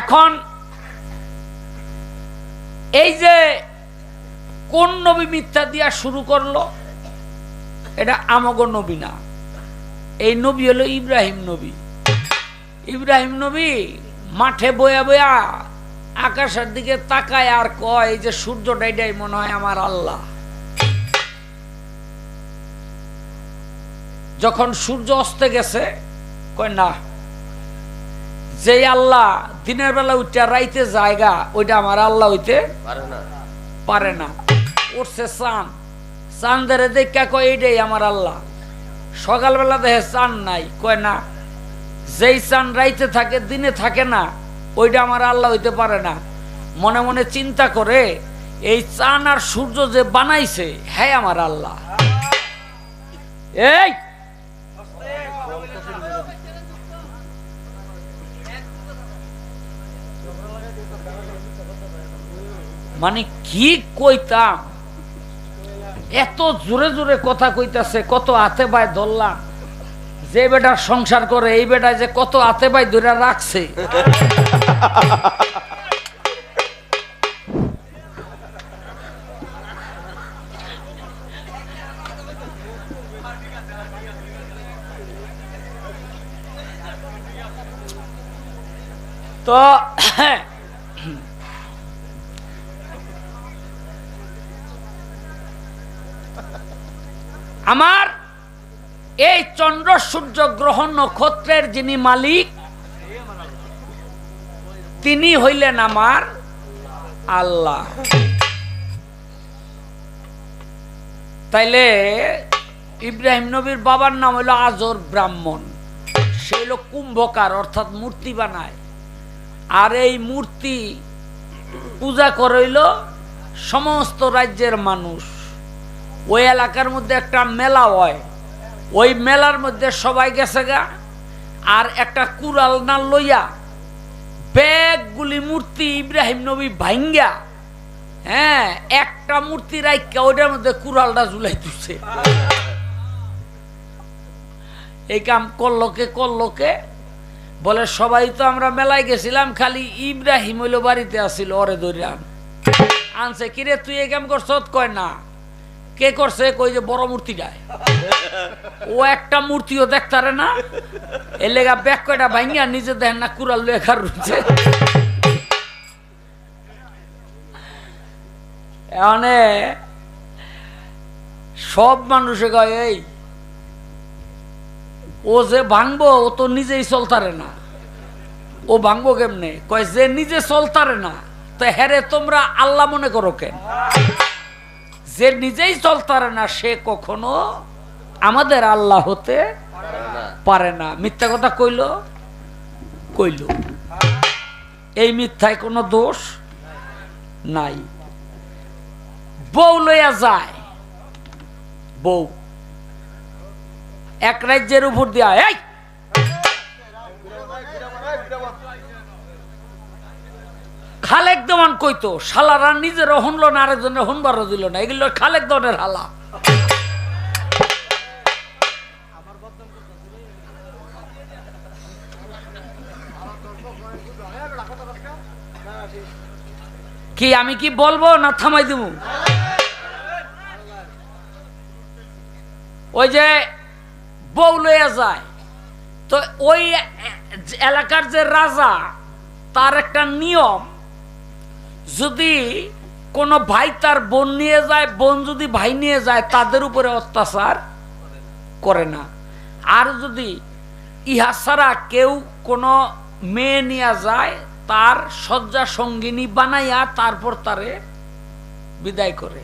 এখন এই যে কোন নবী মিথ্যা দিয়া শুরু করল, এটা আমগ নবী না। এই নবী হলো ইব্রাহিম নবী। ইব্রাহিম নবী মাঠে বয়া বয়া আকাশের দিকে তাকায় আর কয়, এই যে সূর্যটা এটাই মনে হয় আমার আল্লাহ। যখন সূর্য অস্তে গেছে, কয়, না যে আল্লাহ দিনের বেলা উঠে রাইতে জায়গা ওইটা আমার আল্লাহ হইতে পারে না। পারে না। উঠছে চান চান ধরে দেখা কয় এইটাই আমার আল্লাহ। সকালবেলা দেখে চান নাই। কয় না যেই চান রাইতে থাকে দিনে থাকে না ওইটা আমার আল্লাহ হইতে পারে না। মনে মনে চিন্তা করে এই চান আর সূর্য যে বানাইছে হ্যাঁ আমার আল্লাহ। এই! মানে কি কইতাম? এত জোরে জোরে কথা কইতাছে, কত হাতে বাই ধরলাম। যে বেটার সংসার করে, এই বেটা যে কত হাতে বাই ধরে রাখছে। তো আমার এই চন্দ্র সূর্য গ্রহণ নক্ষত্রের যিনি মালিক, তিনি হইলেন আমার আল্লাহ। তাইলে ইব্রাহিম নবীর বাবার নাম হইল আজর ব্রাহ্মণ। সে হইল কুম্ভকার, অর্থাৎ মূর্তি বানায়। আর এই মূর্তি পূজা করইল সমস্ত রাজ্যের মানুষ। ওই এলাকার মধ্যে একটা মেলা হয়। ওই মেলার মধ্যে সবাই গেছে গা, আর একটা কুড়াল না লইয়া ব্যাগগুলি মূর্তি ইব্রাহিম নবী ভাঙ্গা হ্যাঁ একটা মূর্তি রাইকা ওইটার মধ্যে কুড়ালটা ঝুলাই দিচ্ছে এই কাম করলোকে করলোকে বলে, সবাই তো আমরা মেলায় গেছিলাম, খালি ইব্রাহিম হইল বাড়িতে আসিল ওরে ধরিয়াম আনছে, কিরে, তুই এই কাম করছ? কয়, না। কে করছে? কই যে বড় মূর্তিটায়। ও একটা মূর্তিও দেখতারে না। এর লেগা ব্যাগ কয়টা ভাঙ্গিয়া নিজে দেখেন না, কুড়াল লেখার রয়েছে এখানে সব মানুষে কয়, এই, ও যে ভাঙবো, ও তো নিজেই চলতারে না। ও ভাঙবো কেমনে? কয়, যে নিজে চলতারে না, তো হেরে তোমরা আল্লাহ মনে করো কেন? যে নিজেই চলতারে না, সে কখনো আমাদের আল্লাহ হতে পারে না। মিথ্যা কথা কইল? কইল। এই মিথ্যায় কোনো দোষ নাই। বউ লইয়া যায়। বউ। এক রাজ্যের উপর দিয়া, এই খালেক দেওয়ান কইতো, শালারা নিজেরও শুনলো না, আরেকজনের শুনবারও দিল না। এগুলো খালেক দনের হালা। কি, আমি কি বলব না থামাই দেবো ওই যে বউ লইয়া যায়, তো ওই এলাকার যে রাজা, তার একটা নিয়ম যদি কোনো ভাই তার বোন নিয়ে যায়, বোন যদি ভাই নিয়ে যায়, তাদের উপরে অত্যাচার করে না। আর যদি ইহা ছাড়া কেউ কোনো মেয়ে নিয়ে যায়, তার শয্যা সঙ্গিনী বানাইয়া তারপর তারে বিদায় করে।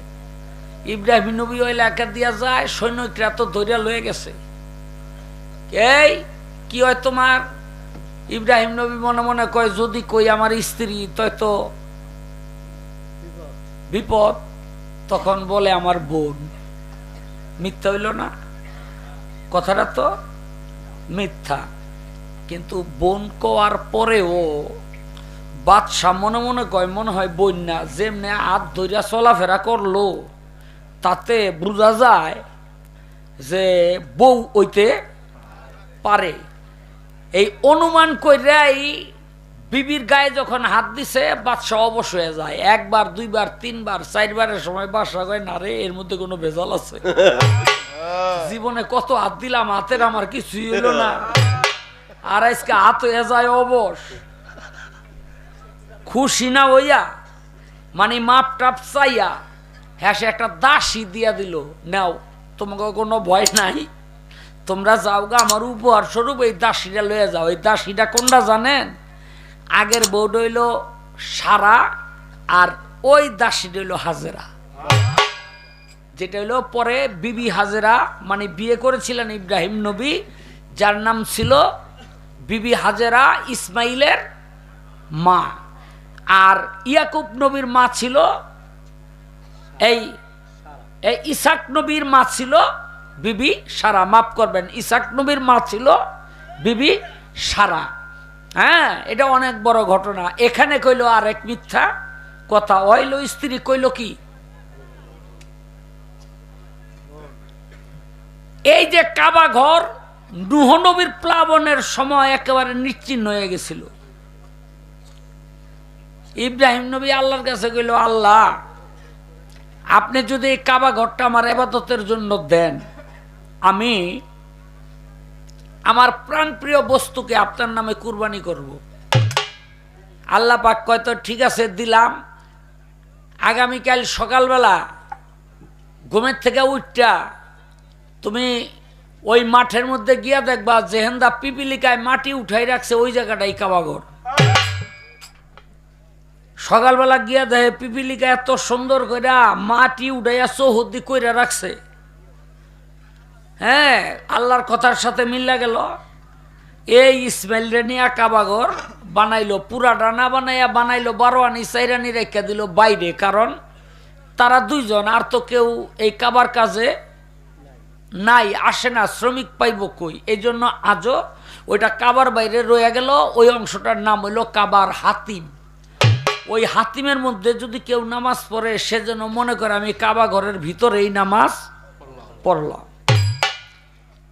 ইব্রাহিম নবী ওই এলাকা দিয়া যায় সৈনিকরা তো ধরিয়া লয়ে গেছে। এই, কি হয় তোমার? ইব্রাহিম নবী মনে মনে কয়, যদি কই আমার স্ত্রী, তয় তো বিপদ, তখন বলে আমার বোন। মিথ্যা হইল না। কথাটা তো মিথ্যা। কিন্তু বোন কোয়ার পরেও বাদশাহ মনে মনে কয়, মনে হয় বন্যা যেমনে হাত ধরিয়া চলাফেরা করল, তাতে বোঝা যায় যে বউ ওইতে পারে। এই অনুমান কইরাই বিবির গায়ে যখন হাত দিছে বাদশাহ অবশ হয়ে যায়। একবার দুইবার তিনবার চারবারের সময় বাদশাহ কয় না রে এর মধ্যে কোনো ভেজাল আছে। জীবনে কত হাত দিলাম হাতের আমার কিছুই হলো না। আর আজকে হাত হয়ে যায় অবশ। খুশি না হইয়া মানে মাপ টাপ চাইয়া হ্যাঁ সে একটা দাসী দিয়া দিল নাও তোমাকে কোনো ভয় নাই। তোমরা যাও গা আমার উপহার স্বরূপ এই দাসীটা লয়ে যাও। এই দাসীটা কোনটা জানেন? আগের বউড হইল সারা আর ওই দাসীটা হইল হাজেরা। যেটা হইল পরে বিবি হাজেরা মানে বিয়ে করেছিলেন ইব্রাহিম নবী, যার নাম ছিল বিবি হাজেরা ইসমাইলের মা। আর ইয়াকুব নবীর মা ছিল এই এই ইসাক নবীর মা ছিল বিবি সারা। মাফ করবেন, ইসাক নবীর মা ছিল বিবি সারা। হ্যাঁ এটা অনেক বড় ঘটনা। এখানে কইল আর এক মিথ্যা কথা। হইল স্ত্রী কইল কি? এই যে কাবা ঘর নুহনবীর প্লাবনের সময় একেবারে নিশ্চিন্ন হয়ে গেছিল। ইব্রাহিম নবী আল্লাহর কাছে কইল, আল্লাহ, আপনি যদি এই কাবা ঘরটা আমার এবাদতের জন্য দেন, আমি আমার প্রাণপ্রিয় বস্তুকে আপনার নামে কুরবানি করব। আল্লাহ পাক কয়, তো ঠিক আছে, দিলাম। আগামীকাল সকালবেলা ঘুমের থেকে উঠটা তুমি ওই মাঠের মধ্যে গিয়া দেখবা জেহেন্দা পিপিলিকায় মাটি উঠাই রাখছে ওই জায়গাটাই কাবাগর। সকালবেলা গিয়া দেখে পিপিলিকা এত সুন্দর কইরা মাটি উঠাইয়া চৌহদ্দি কইরা রাখছে। হ্যাঁ আল্লাহর কথার সাথে মিল্লা গেল। এই ইসমাইল রেনিয়া কাবাগর বানাইলো, পুরা ডানা বানাইয়া বানাইলো বারো আনি চাইরানি রেখা দিল বাইরে, কারণ তারা দুইজন, আর তো কেউ এই কাবার কাজে নাই, আসে না, শ্রমিক পাইব কই? এই জন্য আজও ওইটা কাবার বাইরে রয়ে গেল, ওই অংশটার নাম হইল কাবার হাতিম। ওই হাতিমের মধ্যে যদি কেউ নামাজ পড়ে, সে যেন মনে করে আমি কাবা ঘরের ভিতরেই নামাজ পড়লাম।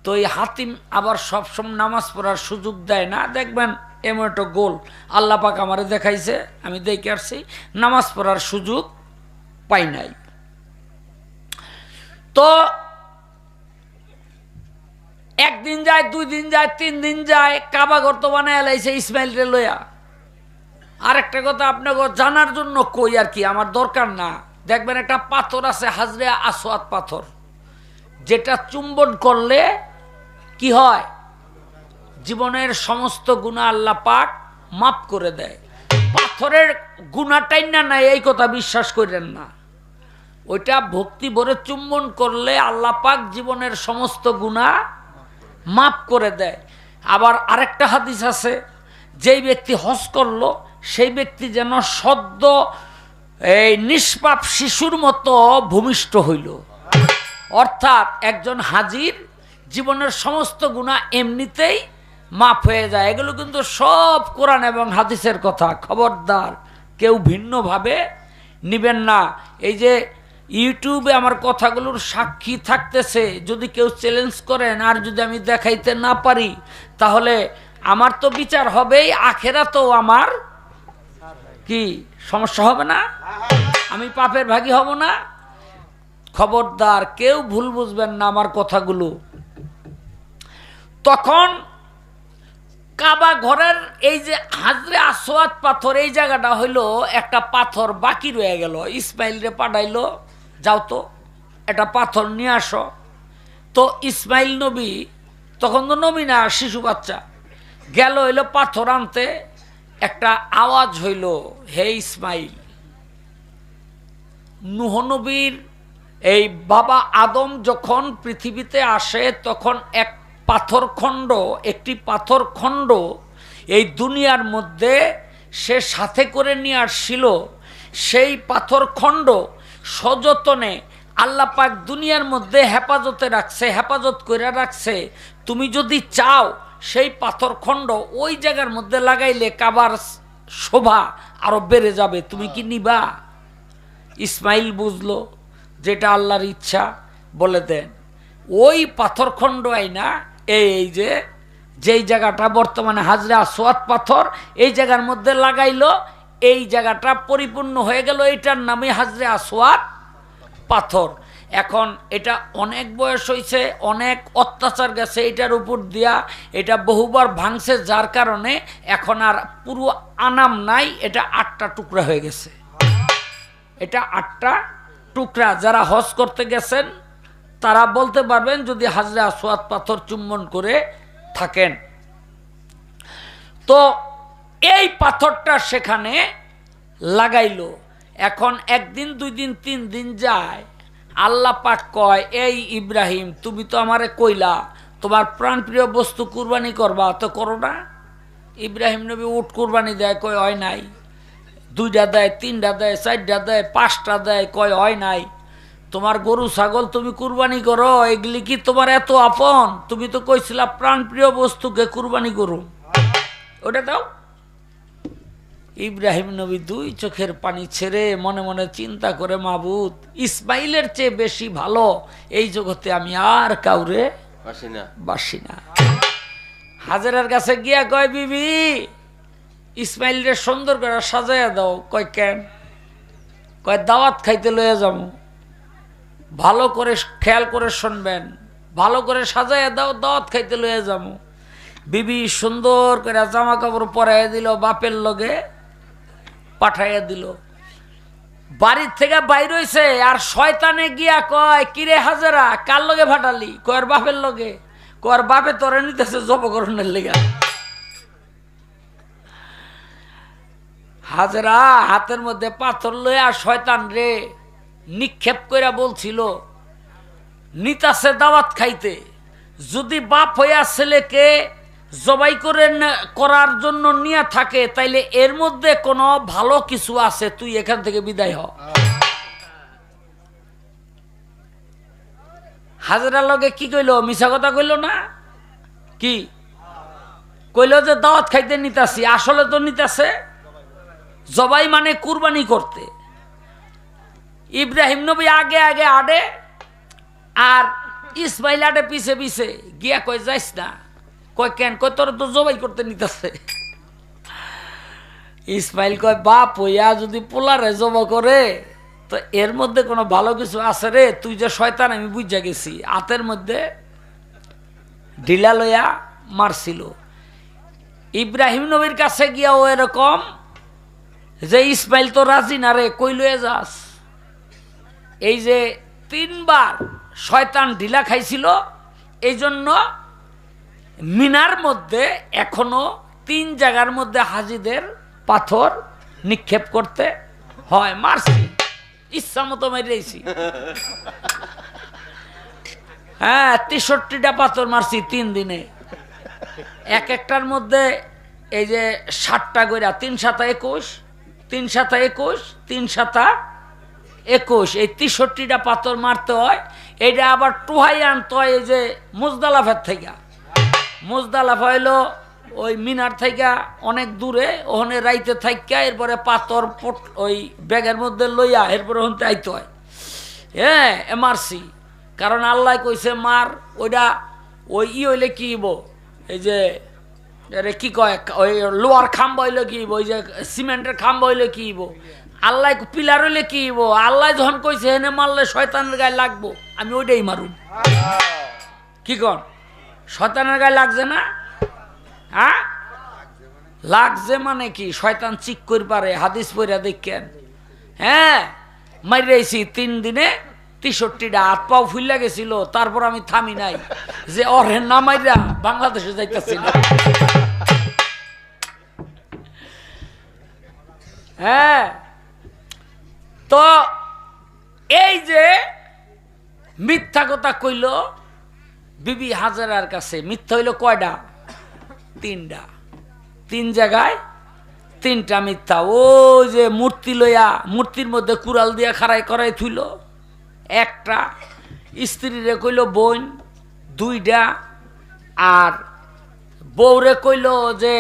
তো এই হাতিম আবার সবসময় নামাজ পড়ার সুযোগ দেয় না। দেখবেন, এমন একটা গোল। আল্লাহ পাক আমারে দেখাইছে, আমি দেখে আসছি, নামাজ পড়ার সুযোগ পাই নাই। তো একদিন যায়, দুই দিন যায়, তিন দিন যায়, কাবা ঘর তো বানায় রে লইয়া। আরেকটা কথা আপনাকে জানার জন্য কই আর কি, আমার দরকার না। দেখবেন একটা পাথর আছে, হাজরে আসোয়াত পাথর। যেটা চুম্বন করলে কি হয়? জীবনের সমস্ত গুণা আল্লাহ পাক মাফ করে দেয়। পাথরের গুণাটাই না নাই, এই কথা বিশ্বাস করেন না। ওইটা ভক্তি ভরে চুম্বন করলে আল্লাহ পাক জীবনের সমস্ত গুণা মাফ করে দেয়। আবার আরেকটা হাদিস আছে, যেই ব্যক্তি হজ করল, সেই ব্যক্তি যেন সদ্য এই নিষ্পাপ শিশুর মতো ভূমিষ্ঠ হইল। অর্থাৎ একজন হাজির জীবনের সমস্ত গুণা এমনিতেই মাফ হয়ে যায়। এগুলো কিন্তু সব কোরআন এবং হাদিসের কথা। খবরদার, কেউ ভিন্নভাবে নিবেন না। এই যে ইউটিউবে আমার কথাগুলোর সাক্ষী থাকতেছে, যদি কেউ চ্যালেঞ্জ করেন আর যদি আমি দেখাইতে না পারি, তাহলে আমার তো বিচার হবেই আখেরা তো আমার কি সমস্যা হবে না? আমি পাপের ভাগী হব না? খবরদার, কেউ ভুল বুঝবেন না আমার কথাগুলো। তখন কাবা ঘরের এই যে হাজরে আসোয়াত পাথর, এই জায়গাটা হইল একটা পাথর বাকি রয়ে গেল। ইসমাইল রে পাঠাইলো, যাও তো, একটা পাথর নিয়ে আসো। তো ইসমাইল নবী, তখন তো নবী না, শিশু বাচ্চা। গেল হইল পাথর আনতে, একটা আওয়াজ হইল, হে ইসমাইল নুহনবীর এই বাবা আদম যখন পৃথিবীতে আসে, তখন এক পাথরখণ্ড, একটি পাথরখণ্ড, এই দুনিয়ার মধ্যে সে সাথে করে নিয়ে আসছিল। সেই পাথরখণ্ড সযতনে আল্লাহ পাক দুনিয়ার মধ্যে হেফাজতে রাখছে, হেফাজত করে রাখছে। তুমি যদি চাও সেই পাথরখণ্ড ওই জায়গার মধ্যে লাগাইলে কাবার শোভা আরও বেড়ে যাবে। তুমি কি নিবা? ইসমাইল বুঝলো যেটা আল্লাহর ইচ্ছা, বলে দেন, ওই পাথরখণ্ড আইনা এই যে, যেই জায়গাটা বর্তমানে হাজরা সোয়াত পাথর, এই জায়গার মধ্যে লাগাইলো, এই জায়গাটা পরিপূর্ণ হয়ে গেল, এইটার নামে হাজরে আসোয়াত পাথর। এখন এটা অনেক বয়স হয়েছে অনেক অত্যাচার গেছে এটার উপর দিয়া, এটা বহুবার ভাঙছে যার কারণে এখন আর পুরো আনাম নাই, এটা আটটা টুকরা হয়ে গেছে। এটা আটটা টুকরা, যারা হজ করতে গেছেন তারা বলতে পারবেন যদি হাজরে আসোয়াত পাথর চুম্বন করে থাকেন। তো এই পাথরটা সেখানে লাগাইলো। এখন একদিন দুই দিন তিন দিন যায়। আল্লাহ পাক কয়, এই ইব্রাহিম, তুমি তো আমারে কইলা, তোমার প্রাণপ্রিয় বস্তু কুরবানি করবা, তো করো না। ইব্রাহিম নবী উট কুরবানি দেয়, কয় হয় নাই। দুইটা দেয়, তিনটা দেয়, চারটা দেয়, পাঁচটা দেয়, কয় হয় নাই। তোমার গরু ছাগল তুমি কুরবানি করো এগুলি কি তোমার এত আপন? তুমি তো কইছিলা প্রাণপ্রিয় বস্তুকে কুরবানি করো। ওটা দাও। ইব্রাহিম নবী দুই চোখের পানি ছেড়ে মনে মনে চিন্তা করে মাবুদ ইসমাইলের চেয়ে বেশি ভালো এই জগতে আমি আর কাউরে বাসি না। হাজারের কাছে গিয়া কয় বিবি ইসমাইলরে সুন্দর করে সাজাইয়া দাও। কয় কেন? কয় দাওয়াত খাইতে লইয়া যাব। ভালো করে খেয়াল করে শুনবেন, ভালো করে সাজাইয়া দাও, দাওয়াত খাইতে লইয়া যাব বিবি সুন্দর করে জামা কাপড় পরাইয়া দিল, বাপের লগে পাঠাইয়া দিল। বাড়ির থেকে বাইর হইছে, আর শয়তানে গিয়া কয়, কিরে হাজারা, কার লগে ফাটালি? কয়ের বাপের লগে। কয়ের বাপে তোরে নিতেছে জবকরণের লেগা। হাজারা, হাতের মধ্যে পাথর লইয়া, শয়তান রে নিক্ষেপ কইরা বলছিল নিতাছে দাওয়াত খাইতে, যদি বাপ হইয়া ছেলেকে জবাই করে করার জন্য নিয়ে থাকে, তাইলে এর মধ্যে কোনো ভালো কিছু আছে, তুই এখান থেকে বিদায় হ। হাজারার লগে কি কইলো? মিশা কথা কইলো না? কি? কইলো যে, দাওয়াত খাইতে নিতাছি আসলে তো নিতাছে জবাই মানে কুরবানি করতে। ইব্রাহিম নবী আগে আগে আডে আর ইসমাইল আডে পিছে পিছে গিয়া কই যাইস না। কয়, কেন? কয়, তোর তো জবাই করতে নিতেছে। ইসমাইল কয়, বাপ হইয়া যদি পোলারে জব করে, তো এর মধ্যে কোনো ভালো কিছু আছে রে? তুই যে শয়তান, আমি বুঝা গেছি। হাতের মধ্যে ঢিলা লইয়া মারছিল। ইব্রাহিম নবীর কাছে গিয়াও এরকম যে, ইসমাইল তো রাজি না রে, কই লয়ে যাস? এই যে তিনবার শয়তান ঢিলা খাইছিল এই জন্য মিনার মধ্যে এখনও তিন জায়গার মধ্যে হাজিদের পাথর নিক্ষেপ করতে হয়। মারছি, ইচ্ছা মতো মেরেছি হ্যাঁ তেষট্টিটা পাথর মারছি তিন দিনে। এক একটার মধ্যে এই যে ষাটটা গইরা, তিন সাতা একুশ, তিন সাতা একুশ, তিন সাতা একুশ, এই তেষট্টিটা পাথর মারতে হয়, এটা আবার টুহাই আনতে হয় এই যে মুজদালাফের থেকে। মুজদালাফ হইল ওই মিনার থেকে অনেক দূরে, ওখানে রাইতে থাইকা, এরপরে পাথর পট ওই ব্যাগের মধ্যে লইয়া এরপরে ওখানে আইতে হয়। হ্যাঁ এমারসি কারণ আল্লাহ কইছে, মার ওইটা ওই ই হইলে কি হইব? এই যে কি কয়, ওই লোয়ার খাম্বা হইলে কি হইব? ওই যে সিমেন্টের খাম্বা হইলে কি হইব? আল্লাহ পিলার হইলে কি হইব? আল্লাহ যখন কইছে হেনে মারলে শয়তানের গায়ে লাগবো। আমি ওইটাই মারুম। কি কন শয়তানের গায়ে লাগছে না? হ্যাঁ? লাগছে মানে কি? শয়তান চিক করে পারে, হাদিস পইরা দেখেন। হ্যাঁ? মারিয়েছি তিন দিনে তেষট্টিটা, হাত পাও ফুল্লা গেছিল, তারপর আমি থামি নাই। যে অরের না মাইরা বাংলাদেশে যাইতেছি না। হ্যাঁ? তো এই যে মিথ্যা কথা কইল, বিবি হাজারার কাছে, মিথ্যা হইল কয়টা তিনটা তিন জায়গায় তিনটা মিথ্যা। ও যে মূর্তি লইয়া, মূর্তির মধ্যে কুড়াল দিয়া খাড়াই করাই থুইল। একটা স্ত্রীরে কইল বোন দুইটা আর বউরে কইল যে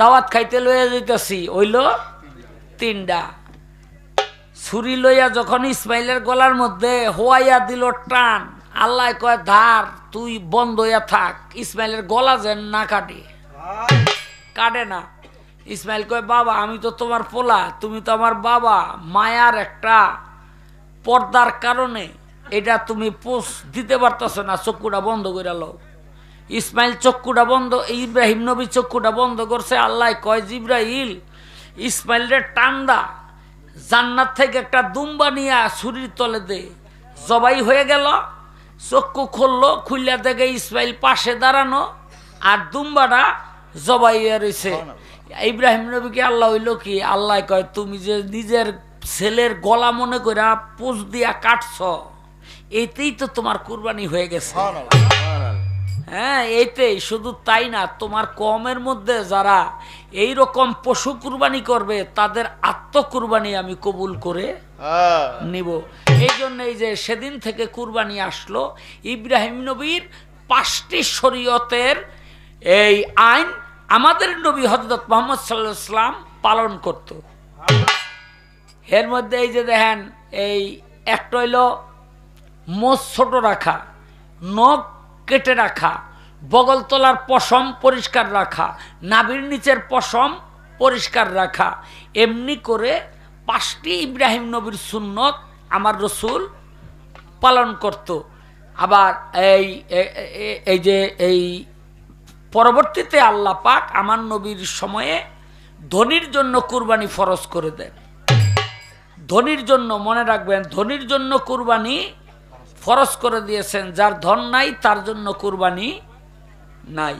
দাওয়াত খাইতে লইয়া যাইতেছি, হইল তিনটা ছুরি লইয়া যখন ইসমাইলের গলার মধ্যে হোয়াইয়া দিল টান, আল্লাহ কয়, ধার, তুই বন্ধ হইয়া থাক। ইসমাইলের গলা যেন না কাটে কাটে না। ইসমাইল কয়, বাবা, আমি তো তোমার পোলা, তুমি তো আমার বাবা। মায়ার একটা পর্দার কারণে এটা তুমি পোষ দিতে পারতেছ না, চক্ষুটা বন্ধ করে লও। ইসমাইল চক্ষুটা বন্ধ, ইব্রাহিম নবী চক্ষুটা বন্ধ করছে। আল্লাহ কয় জিব্রাহিল ইসমাইলের টান্ডা জান্নাত থেকে একটা দুম্বা নিয়ে ছুরির তলে দে। জবাই হয়ে গেল, চক্ষু খুললো, খুললা দেখে ইসমাইল পাশে দাঁড়ানো আর দুম্বাটা জবাই হয়ে রয়েছে ইব্রাহিম নবীকে আল্লাহ হইল কি? আল্লাহ কয়, তুমি যে নিজের ছেলের গলা মনে করে পুষ দিয়া কাটছ, এতেই তো তোমার কুরবানি হয়ে গেছে। হ্যাঁ এইতেই শুধু তাই না তোমার কমের মধ্যে যারা এই রকম পশু কুরবানি করবে তাদের আত্মকুরবানি আমি কবুল করে নিব। এই জন্য এই যে সেদিন থেকে কুরবানি আসলো ইব্রাহিম নবীর পাঁচটি শরীয়তের এই আইন আমাদের নবী হজরত মোহাম্মদ সাল্লাহ ইসলাম পালন করত। এর মধ্যে এই যে দেখেন এই একটা হইল মোষ ছোট রাখা নখ কেটে রাখা, বগল তলার পশম পরিষ্কার রাখা, নাভির নিচের পশম পরিষ্কার রাখা, এমনি করে পাঁচটি ইব্রাহিম নবীর সুন্নত আমার রসুল পালন করত। আবার এই এই যে এই পরবর্তীতে আল্লাহ পাক আমার নবীর সময়ে ধনির জন্য কুরবানি ফরজ করে দেন। ধনির জন্য, মনে রাখবেন, ধনির জন্য কুরবানি ফরজ করে দিয়েছেন যার ধন নাই তার জন্য কুরবানি নাই।